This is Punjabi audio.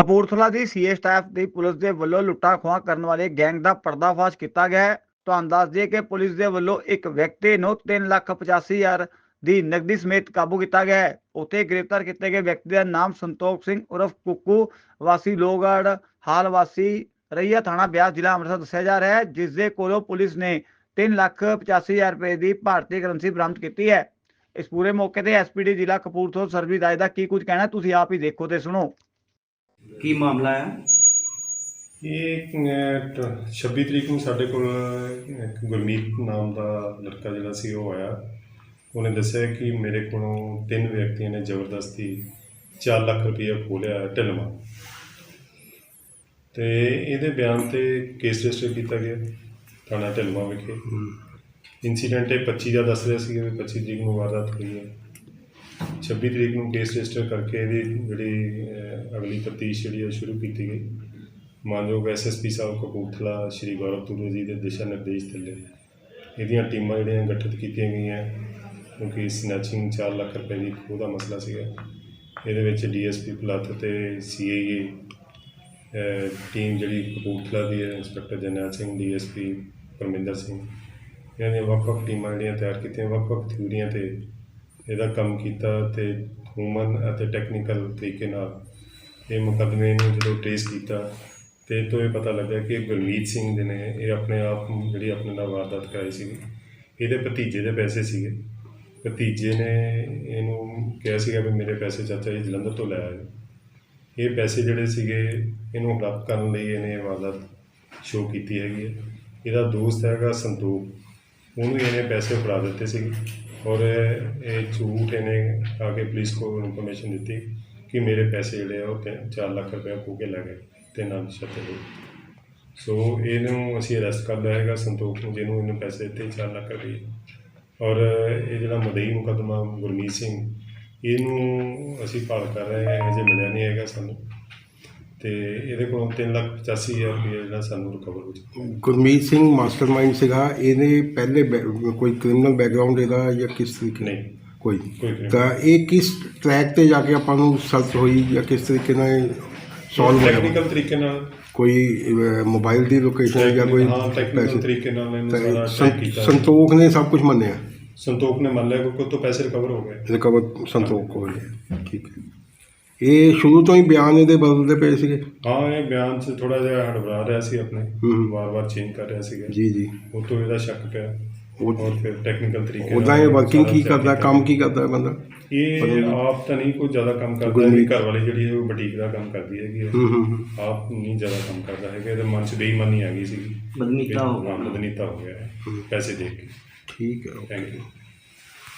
ਕਪੂਰਥਲਾ ਦੀ ਸੀਏ ਸਟਾਫ ਦੀ ਪੁਲਿਸ ਦੇ ਵੱਲੋਂ ਲੁੱਟਾਂ ਖੋਹਾਂ ਕਰਨ ਵਾਲੇ ਗੈਂਗ ਦਾ ਪਰਦਾਫਾਸ਼ ਕੀਤਾ ਗਿਆ ਹੈ। ਤੁਹਾਨੂੰ ਦੱਸ ਦਈਏ ਕਿ ਪੁਲਿਸ ਦੇ ਵੱਲੋਂ ਇੱਕ ਵਿਅਕਤੀ ਨੂੰ 385000 ਦੀ ਨਕਦੀ ਸਮੇਤ ਕਾਬੂ ਕੀਤਾ ਗਿਆ ਹੈ। ਉੱਥੇ ਗ੍ਰਿਫਤਾਰ ਕੀਤੇ ਗਏ ਵਿਅਕਤੀ ਦਾ ਨਾਮ ਸੰਤੋਖ ਸਿੰਘ ਉਰਫ ਕੁੱਕੂ ਵਾਸੀ ਲੋਹਗੜ੍ਹ ਹਾਲ ਵਾਸੀ ਰਈਆ ਥਾਣਾ ਬਿਆਸ ਜ਼ਿਲ੍ਹਾ ਅੰਮ੍ਰਿਤਸਰ ਦੱਸਿਆ ਜਾ ਰਿਹਾ ਹੈ, ਜਿਸ ਦੇ ਕੋਲੋਂ ਪੁਲਿਸ ਨੇ 385000 ਰੁਪਏ ਦੀ ਭਾਰਤੀ ਕਰੰਸੀ ਬਰਾਮਦ ਕੀਤੀ ਹੈ। ਇਸ ਪੂਰੇ ਮੌਕੇ ਤੇ ਐਸਪੀਡੀ ਜ਼ਿਲ੍ਹਾ ਕਪੂਰਥਲਾ ਸਰਵਿਸ ਰਾਜ ਦਾ ਕੀ ਕੁਝ ਕਹਿਣਾ ਤੁਸੀਂ ਆਪ ਹੀ ਦੇਖੋ ਤੇ ਸੁਣੋ। ਕੀ ਮਾਮਲਾ ਹੈ? ਇਹ ਅਹ, ਟ- 26 ਤਰੀਕ ਨੂੰ ਸਾਡੇ ਕੋਲ ਇੱਕ ਗੁਰਮੀਤ ਨਾਮ ਦਾ ਲੜਕਾ ਜਿਹੜਾ ਸੀ ਉਹ ਆਇਆ। ਉਹਨੇ ਦੱਸਿਆ ਕਿ ਮੇਰੇ ਕੋਲੋਂ ਤਿੰਨ ਵਿਅਕਤੀਆਂ ਨੇ ਜ਼ਬਰਦਸਤੀ 4 ਲੱਖ ਰੁਪਇਆ ਖੋਲਿਆ ਢਿਲਮਾ ਤੇ ਇਹਦੇ ਬਿਆਨ ਤੇ ਕੇਸ ਰਜਿਸਟਰ ਕੀਤਾ ਗਿਆ ਥਾਣਾ ਢਿਲਮਾ ਵਿਖੇ। ਇਨਸੀਡੈਂਟ ਇਹ 25 ਦਾ ਦੱਸ ਰਿਹਾ ਸੀ ਕਿ 25 ਤਰੀਕ ਨੂੰ ਵਾਰਦਾਤ ਹੋਈ ਹੈ। 26 ਤਰੀਕ ਨੂੰ ਕੇਸ ਰਜਿਸਟਰ ਕਰਕੇ ਇਹਦੀ ਜਿਹੜੀ ਅਗਲੀ ਤਫਤੀਸ਼ ਜਿਹੜੀ ਉਹ ਸ਼ੁਰੂ ਕੀਤੀ ਗਈ। ਮਾਨਯੋਗ ਐਸਐਸਪੀ ਸਾਹਿਬ, ਕਪੂਰਥਲਾ, ਸ਼੍ਰੀ ਗੌਰਵ ਤੁਰੂ ਜੀ ਦੇ ਦਿਸ਼ਾ ਨਿਰਦੇਸ਼ ਥੱਲੇ ਇਹਦੀਆਂ ਟੀਮਾਂ ਜਿਹੜੀਆਂ ਗਠਿਤ ਕੀਤੀਆਂ ਗਈਆਂ, ਕਿਉਂਕਿ ਸਨੈਚਿੰਗ 4 ਲੱਖ ਰੁਪਏ ਦੀ ਖੋਹ ਦਾ ਮਸਲਾ ਸੀਗਾ। ਇਹਦੇ ਵਿੱਚ ਡੀਐਸਪੀ ਪਲੱਥ ਤੇ ਸੀਆਈਏ ਟੀਮ ਜਿਹੜੀ ਕਪੂਰਥਲਾ ਦੀ ਹੈ, ਇੰਸਪੈਕਟਰ ਜਰਨੈਲ ਸਿੰਘ ਡੀਐਸਪੀ ਪਰਮਿੰਦਰ ਸਿੰਘ। ਇਹਨਾਂ ਦੀਆਂ ਵੱਖ-ਵੱਖ ਟੀਮਾਂ ਜਿਹੜੀਆਂ ਤਿਆਰ ਕੀਤੀਆਂ, ਵੱਖ-ਵੱਖ ਥਿਊਰੀਆਂ ਤੇ ਇਹਦਾ ਕੰਮ ਕੀਤਾ ਤੇ ਹਿਊਮਨ ਅਤੇ ਟੈਕਨੀਕਲ ਤਰੀਕੇ ਨਾਲ ਇਹ ਮੁਕੱਦਮੇ ਨੂੰ ਜਦੋਂ ਟ੍ਰੇਸ ਕੀਤਾ, ਤੇ ਇਹ ਤੋਂ ਇਹ ਪਤਾ ਲੱਗਾ ਕਿ ਗੁਰਮੀਤ ਸਿੰਘ ਦੇ ਨੇ, ਇਹ ਆਪਣੇ ਆਪ ਜਿਹੜੀ ਆਪਣੇ ਨਾਲ ਵਾਰਦਾਤ ਕਰਾਈ ਸੀ ਇਹਦੇ ਭਤੀਜੇ ਦੇ ਪੈਸੇ ਸੀਗੇ। ਭਤੀਜੇ ਨੇ ਇਹਨੂੰ ਕਿਹਾ ਸੀਗਾ ਵੀ ਮੇਰੇ ਪੈਸੇ ਚਾਚਾ ਜੀ ਜਲੰਧਰ ਤੋਂ ਲੈ ਆਏ ਇਹ ਪੈਸੇ ਜਿਹੜੇ ਸੀਗੇ, ਇਹਨੂੰ ਹੜੱਪ ਕਰਨ ਲਈ ਇਹਨੇ ਵਾਰਦਾਤ ਸ਼ੋਅ ਕੀਤੀ ਹੈਗੀ ਹੈ। ਇਹਦਾ ਦੋਸਤ ਹੈਗਾ ਸੰਤੋਖ। ਉਹਨੂੰ ਇਹਨੇ ਪੈਸੇ ਫੜਾ ਦਿੱਤੇ ਸੀ ਔਰ ਇਹ ਝੂਠ ਇਹਨੇ ਆ ਕੇ ਪੁਲਿਸ ਕੋਲ ਇਨਫੋਰਮੇਸ਼ਨ ਦਿੱਤੀ। ਕਿ ਮੇਰੇ ਪੈਸੇ ਜਿਹੜੇ ਆ ਉਹ 4 ਲੱਖ ਰੁਪਏ ਖੋ ਕੇ ਲੈ ਗਏ ਤੇ ਨਾਲ ਸ਼ਰਤੇ ਦੇ ਸੋ ਇਹਨੂੰ ਅਸੀਂ ਅਰੈਸਟ ਕਰ ਲਿਆ ਹੈਗਾ ਸੰਤੋਖ ਨੂੰ ਜਿਹਨੂੰ ਇਹਨੇ ਪੈਸੇ ਦਿੱਤੇ 4 ਲੱਖ ਰੁਪਏ। ਔਰ ਇਹ ਜਿਹੜਾ ਮਦਈ ਮੁਕੱਦਮਾ ਗੁਰਮੀਤ ਸਿੰਘ ਇਹਨੂੰ ਅਸੀਂ ਭਾਲ ਕਰ ਰਹੇ ਹਾਂ ਅਜੇ ਮਿਲਿਆ ਨਹੀਂ ਹੈਗਾ ਸਾਨੂੰ। ਤੇ ਇਹਦੇ ਕੋਲੋਂ 3 ਲੱਖ 85 ਹਜ਼ਾਰ ਰੁਪਏ ਜਿਹੜਾ ਸਾਨੂੰ ਰਿਕਵਰ ਹੋ ਚੁੱਕਾ ਗੁਰਮੀਤ ਸਿੰਘ ਮਾਸਟਰਮਾਈਂਡ ਸੀਗਾ ਇਹਨੇ ਪਹਿਲੇ ਕੋਈ ਕ੍ਰਿਮੀਨਲ ਬੈਕਗ੍ਰਾਉਂਡ ਇਹਦਾ ਜਾਂ ਕਿਸ ਤਰੀਕੇ ਨਹੀਂ। ਕੋਈ ਤਾਂ ਇਹ ਕਿਸ ਟਰੈਕ ਤੇ ਜਾ ਕੇ ਆਪਾਂ ਨੂੰ ਸਰਚ ਹੋਈ ਜਾਂ ਕਿਸ ਤਰੀਕੇ ਨਾਲ ਸੋਲਵ ਹੋਇਆ? ਟੈਕਨੀਕਲ ਤਰੀਕੇ ਨਾਲ। ਕੋਈ ਮੋਬਾਈਲ ਦੀ ਲੋਕੇਸ਼ਨ ਜਾਂ ਕੋਈ ਹਾਂ ਟੈਕਨੀਕਲ ਤਰੀਕੇ ਨਾਲ ਇਹਨੂੰ ਸਾਰਾ ਟੈਕ ਕੀਤਾ। ਸੰਤੋਖ ਨੇ ਸਭ ਕੁਝ ਮੰਨਿਆ? ਸੰਤੋਖ ਨੇ ਮੰਨ ਲਿਆ ਕਿ ਉਹ ਤੋਂ ਪੈਸੇ ਰਿਕਵਰ ਹੋ ਗਏ। ਰਿਕਵਰ ਸੰਤੋਖ ਕੋਲ ਹੈ। ਠੀਕ ਹੈ। ਇਹ ਸ਼ੁਰੂ ਤੋਂ ਹੀ ਬਿਆਨ ਇਹਦੇ ਬਦਲਦੇ ਪਏ ਸੀਗੇ? ਹਾਂ ਇਹ ਬਿਆਨ 'ਚ ਥੋੜਾ ਜਿਹਾ ਹੜਬੜਾ ਰਿਹਾ ਸੀ ਆਪਣੇ। ਹੂੰ। ਵਾਰ-ਵਾਰ ਚੇਂਜ ਕਰ ਰਿਹਾ ਸੀਗਾ। ਜੀ ਜੀ। ਉਹ ਤੋਂ ਇਹਦਾ ਸ਼ੱਕ ਪਿਆ। ਉਹ ਫਿਰ ਟੈਕਨੀਕਲ ਤਰੀਕੇ ਉਹਦਾ ਇਹ ਵਰਕਿੰਗ ਕੀ ਕਰਦਾ। ਕੰਮ ਕੀ ਕਰਦਾ ਬੰਦਾ? ਇਹ ਆਪ ਤਾਂ ਨਹੀਂ ਕੋਈ ਜ਼ਿਆਦਾ ਕੰਮ ਕਰਦਾ। ਇਹਦੀ ਘਰ ਵਾਲੀ ਜਿਹੜੀ ਹੈ ਉਹ ਬੁਟੀਕ ਦਾ ਕੰਮ ਕਰਦੀ ਹੈਗੀ ਹੈ। ਹੂੰ ਹੂੰ ਹੂੰ। ਆਪ ਨਹੀਂ ਜ਼ਿਆਦਾ ਕੰਮ ਕਰਦਾ ਹੈਗਾ। ਇਹਦੇ ਮਨ 'ਚ ਬੇਈਮਾਨੀ ਆ ਗਈ ਸੀ ਬਦਨੀਤਾ ਹੋ ਗਿਆ ਬਦਨੀਤਾ ਹੋ ਗਿਆ ਹੈ, ਪੈਸੇ ਦੇ ਕੇ। ਠੀਕ ਹੈ ਥੈਂਕ ਯੂ